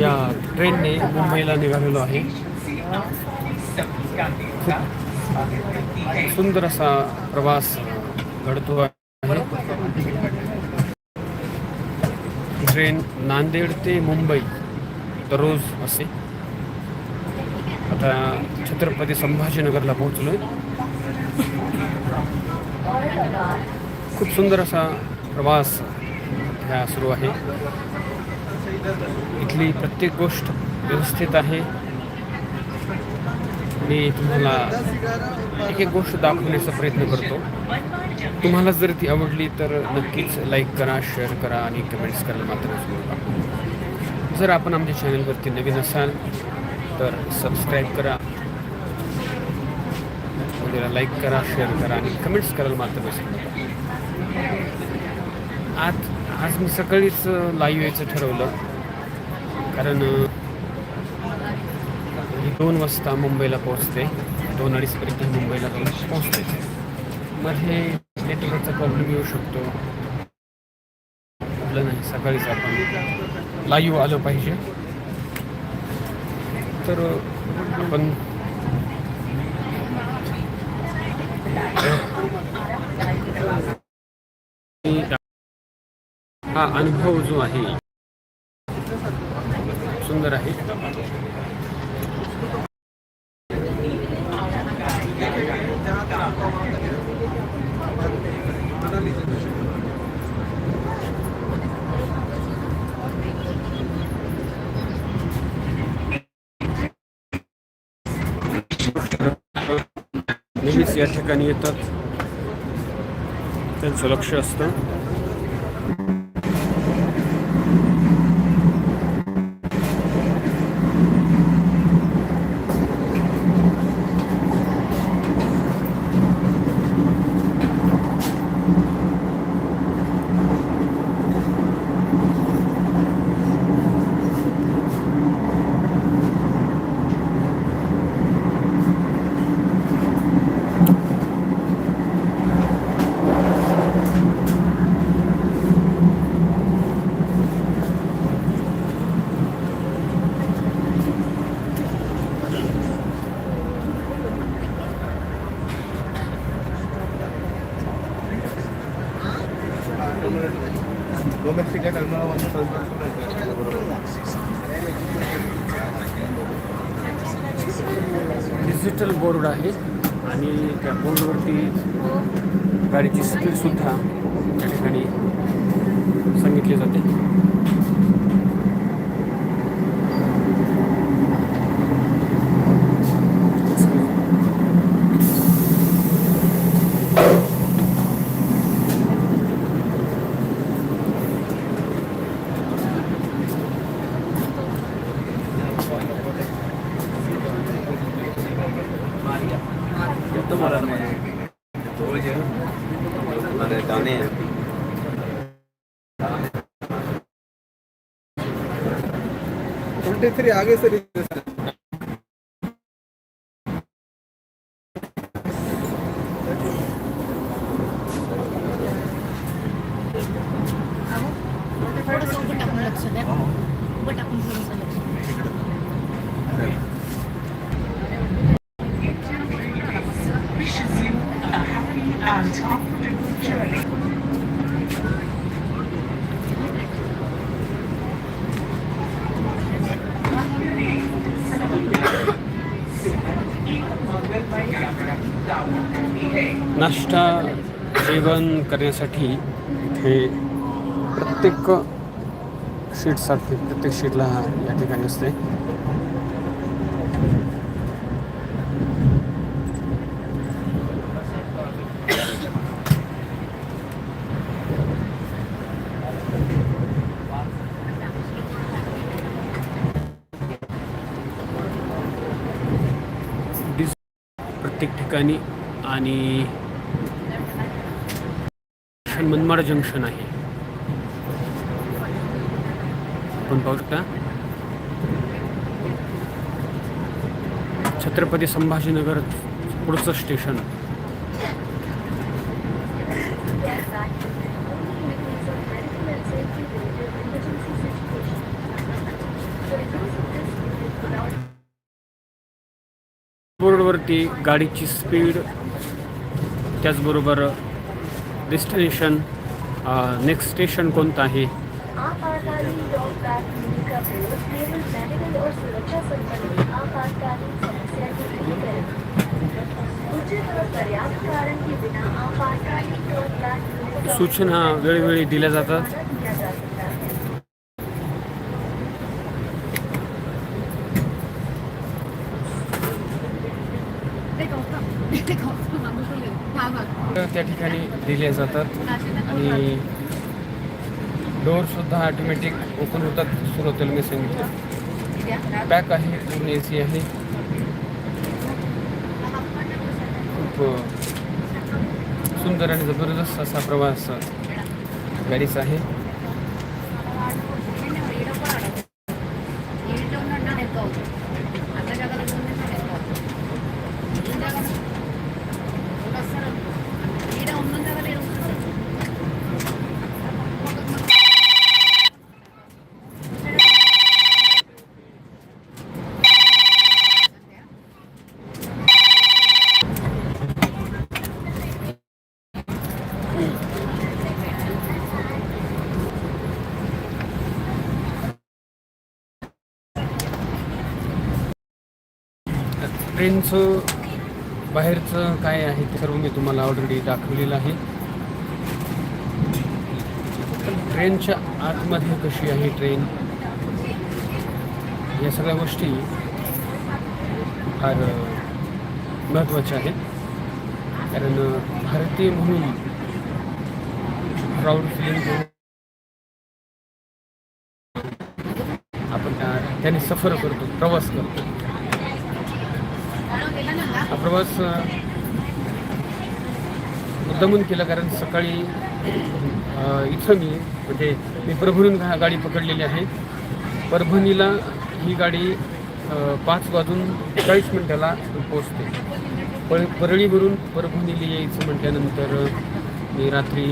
या ट्रेनने मुंबईला निघालेलो आहे. खूप सुंदर असा प्रवास घडतो आहे. ट्रेन नांदेड ते मुंबई दररोज असे आता छत्रपती संभाजीनगरला पोहोचलो खूप सुंदर असा प्रवास ह्या सुरू आहे. इथली प्रत्येक गोष्ट व्यवस्थित आहे. मी तुम्हाला एक एक गोष्ट दाखवण्याचा प्रयत्न करतो. तुम्हाला जर ती आवडली तर नक्कीच लाईक करा शेअर करा आणि कमेंट्स करायला मात्र नका. जर आपण आमच्या चॅनलवरती नवीन असाल तर सबस्क्राईब करा. वगैरे लाईक करा शेअर करा आणि कमेंट्स करायला मात्र विसरू नका. आज आज मी सकाळीच लाईव्ह यायचं ठरवलं. कारण मी दोन वाजता मुंबईला पोहोचते. दोन अडीचपर्यंत मुंबईला पोहोचते. मध्ये नेटवर्कचा प्रॉब्लेम येऊ शकतो. आपलं नाही सकाळीच आपण लाईव्ह आलं पाहिजे. तर आपण हा अनुभव जो आहे सुंदर आहे. नेहमीच या ठिकाणी येतात. त्यांचं लक्ष असतं. डिजिटल बोर्ड आहे आणि त्या बोर्डवरती गाडीची स्पीडसुद्धा त्या ठिकाणी सांगितली जाते हमारे दाने हैं ट्वेंटी थ्री आगे से थोडंसं उभं टाकून लक्ष द्या उभं टाकून थोडंसं लक्ष द्या. नाश्ता जेवण करण्यासाठी इथे प्रत्येक शीटसाठी प्रत्येक शीटला या ठिकाणी असते. प्रत्येक ठिकाणी आणि जंक्शन मनमाड जंक्शन आहे. आपण पाहू शकता. छत्रपती संभाजीनगर पुढचं स्टेशन. बोर्डवरती गाडीची स्पीड त्याचबरोबर डेस्टिनेशन नेक्स्ट स्टेशन कोणतं आहे? आपातकालीन रोड प्राथमिक का त्या ठिकाणी दिल्या जातात. आणि डोअरसुद्धा ऑटोमॅटिक ओपन होतात सुरुवातीला मी सांगितलं पॅक आहे पूर्ण ए सी आहे. खूप सुंदर आणि जबरदस्त असा प्रवास गाडीचा आहे. ट्रेनचं बाहेरचं काय आहे ते सर्व मी तुम्हाला ऑलरेडी दाखवलेलं आहे. पण ट्रेनच्या आतमध्ये कशी आहे ट्रेन? या सगळ्या गोष्टी फार महत्त्वाच्या आहेत. कारण भारतीय म्हणून प्राऊड फिलिंग आपण त्या- त्याने सफर करतो प्रवास करतो. हा प्रवास मुद्दामून केला कारण सकाळी इथं मी म्हणजे मी परभणीहून गाडी पकडलेली आहे. परभणीला ही गाडी पाच वाजून चाळीस मिनटाला पोचते पर परळीवरून परभणीला यायचं म्हटल्यानंतर मी रात्री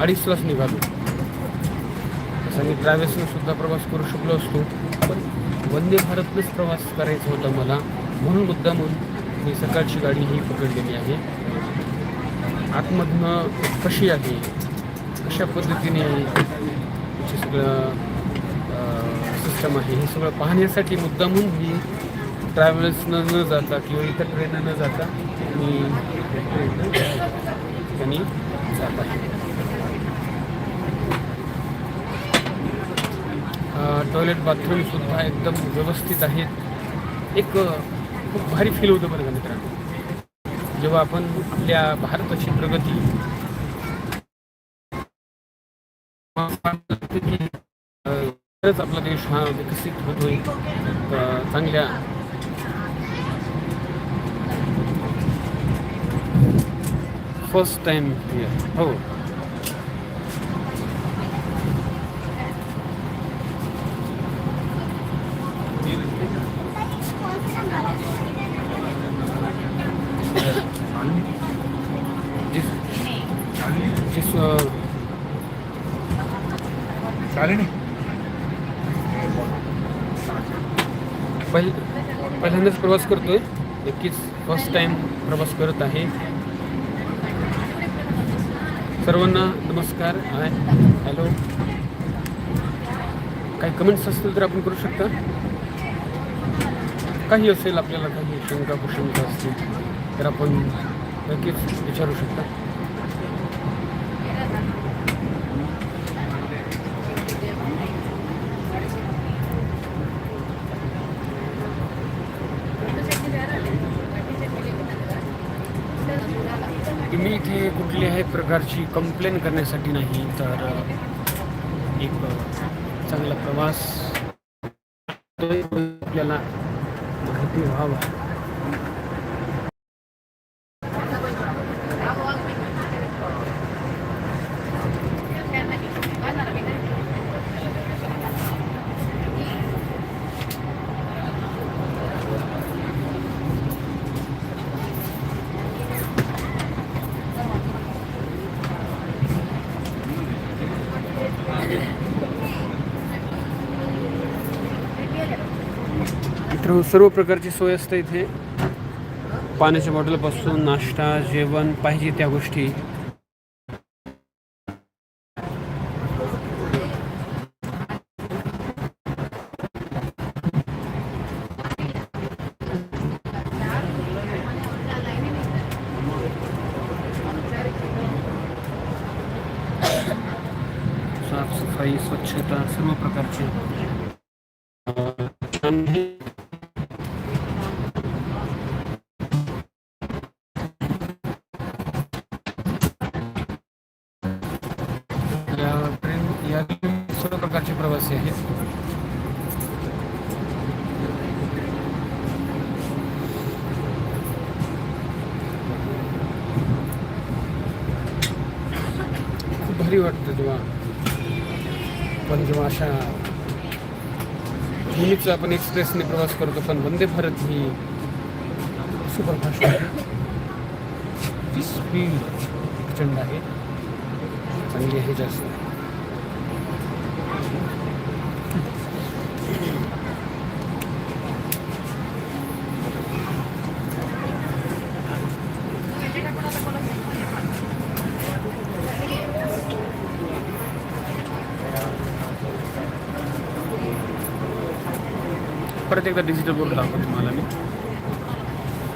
अडीचलाच निघालो. तसा मी ट्रॅव्हल्सनं सुद्धा प्रवास करू शकलो असतो पण वंदे भारतनंच प्रवास करायचा होता मला. म्हणून मुद्दामून मी सकाळची गाडी ही पकडलेली आहे. आतमधनं कशी आहे. कशा पद्धतीने जे सगळं सिस्टम आहे हे सगळं पाहण्यासाठी मुद्दामून मी ट्रॅव्हल्सनं न जाता किंवा इतर ट्रेननं न जाता मी ठिकाणी जात आहे. टॉयलेट बाथरूमसुद्धा एकदम व्यवस्थित आहेत. एक खूप भारी फील होतं बरं का मित्रांनो. जेव्हा आपण आपल्या भारताची प्रगती खरंच आपला देश हा विकसित होतोय चांगल्या फर्स्ट टाइम हो. करतो आहे नक्कीच फर्स्ट टाइम प्रवास करत आहे. सर्वांना नमस्कार. हाय. हॅलो काही कमेंट्स असतील तर आपण करू शकता. काही असेल आपल्याला काही शंका कुशंका असतील तर आपण नक्कीच विचारू शकता. मी इथे कुठल्याही प्रकारची कंप्लेन करण्यासाठी नाही तर एक चांगला प्रवास आपल्याला माहिती व्हावा. सर्व प्रकारची सोय असते इथे. पाण्याच्या बॉटलपासून नाश्ता जेवण पाहिजे त्या गोष्टी. साफसफाई स्वच्छता सर्व प्रकारची. या सर्व प्रकारचे प्रवासी आहेत. खूप भारी वाटतं जेव्हा पण जेव्हा अशा नेहमीच आपण एक्सप्रेसने प्रवास करतो पण वंदे भारत ही सुपरफास्ट आहे. ती स्पीड प्रचंड आहे. चांगली आहे जास्त परत एकदा डिजिटल बोर्ड दाखवतो तुम्हाला मी.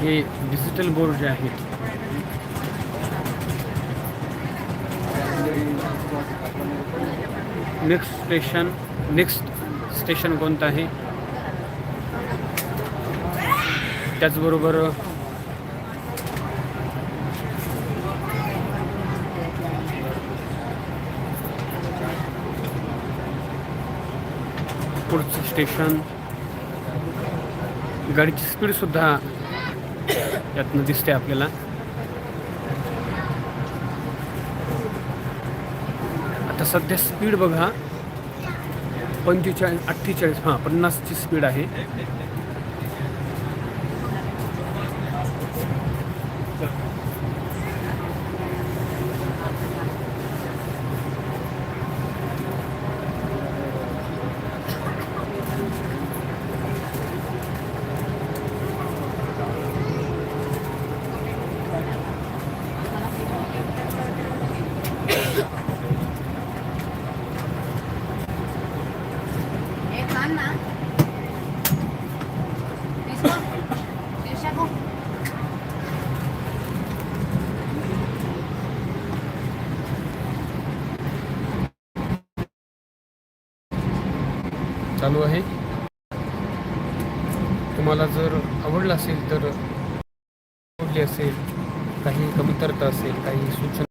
हे डिजिटल बोर्ड जे आहेत. नेक्स्ट स्टेशन नेक्स्ट स्टेशन कोणतं आहे? त्याचबरोबर पुढचं स्टेशन गाडीची स्पीडसुद्धा यातनं दिसते आपल्याला. आता सध्या स्पीड बघा पंचेचाळीस अठ्ठेचाळीस हां पन्नासची स्पीड आहे. चालू आहे. तुम्हाला जर आवडलं असेल तर आवडली असेल काही कमतरता असेल काही सूचना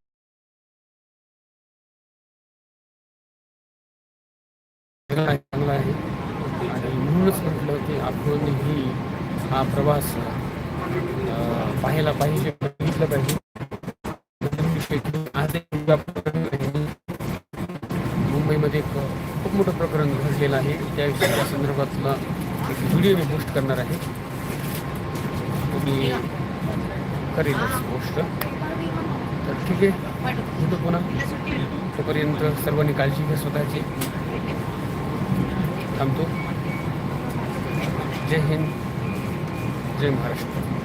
त्याविषयी त्या संदर्भातला एक व्हिडिओ मी पोस्ट करणार आहे. तुम्ही करेल करेलच पोस्ट तर ठीक आहे. भेटू पुन्हा तोपर्यंत सर्वांनी काळजी घ्या स्वतःची. थांबतो. जय हिंद. जय महाराष्ट्र.